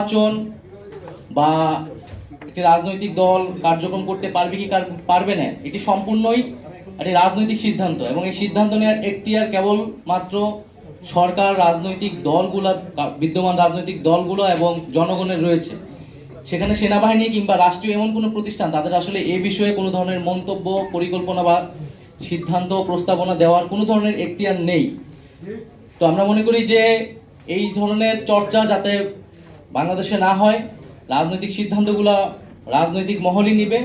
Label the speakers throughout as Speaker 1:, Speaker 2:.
Speaker 1: নির্বাচন বা একটি রাজনৈতিক দল কার্যক্রম করতে পারবে কি পারবে না, এটি সম্পূর্ণই একটি রাজনৈতিক সিদ্ধান্ত এবং এই সিদ্ধান্ত নেওয়ার এখতিয়ার কেবল মাত্র সরকার, রাজনৈতিক দলগুলা বিদ্যমান রাজনৈতিক দলগুলো এবং জনগণের রয়েছে। সেখানে সেনাবাহিনী কিংবা রাষ্ট্রীয় এমন কোনো প্রতিষ্ঠান তাদের আসলে এ বিষয়ে কোনো ধরনের মন্তব্য, পরিকল্পনা বা সিদ্ধান্ত, প্রস্তাবনা দেওয়ার কোনো ধরনের এখতিয়ার নেই। তো আমরা মনে করি যে এই ধরনের চর্চা যাতে বাংলাদেশে না হয় রাজনৈতিক সিদ্ধান্তগুলো রাজনৈতিক মহলই নিবে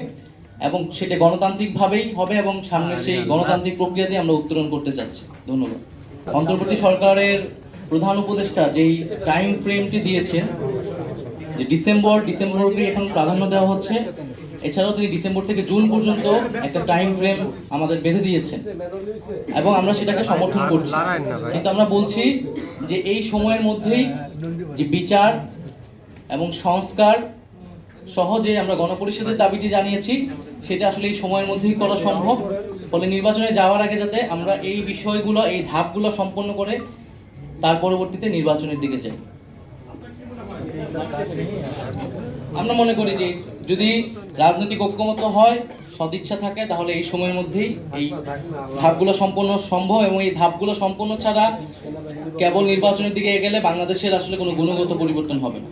Speaker 1: এবং সেটা গণতান্ত্রিকভাবেই হবে এবং সামনে সেই গণতান্ত্রিক প্রক্রিয়া দিয়ে আমরা উত্তরণ করতে চাচ্ছি। ধন্যবাদ। অন্তর্বর্তী সরকারের প্রধান উপদেষ্টা যেই টাইম ফ্রেমটি দিয়েছেন যে ডিসেম্বর ডিসেম্বরকে এখন প্রাধান্য দেওয়া হচ্ছে এছাড়াও তিনি ডিসেম্বর থেকে জুন পর্যন্ত একটা টাইম ফ্রেম আমাদের বেঁধে দিয়েছেন এবং আমরা সেটাকে সমর্থন করছি। কিন্তু আমরা বলছি যে এই সময়ের মধ্যেই যে বিচার এবং সংস্কার সহজে আমরা গণপরিষদের দাবিটি জানিয়েছি, সেটা আসলে এই সময়ের মধ্যেই করা সম্ভব। ফলে নির্বাচনে যাওয়ার আগে যাতে আমরা এই বিষয়গুলো, এই ধাপগুলো সম্পন্ন করে তার পরবর্তীতে নির্বাচনের দিকে যাই। আমরা মনে করি যে যদি রাজনৈতিক ঐক্যমত হয়, সদিচ্ছা থাকে, তাহলে এই সময়ের মধ্যেই এই ধাপগুলো সম্পন্ন সম্ভব এবং এই ধাপগুলো সম্পন্ন ছাড়া কেবল নির্বাচনের দিকে এগেলে বাংলাদেশের আসলে কোনো গুণগত পরিবর্তন হবে না।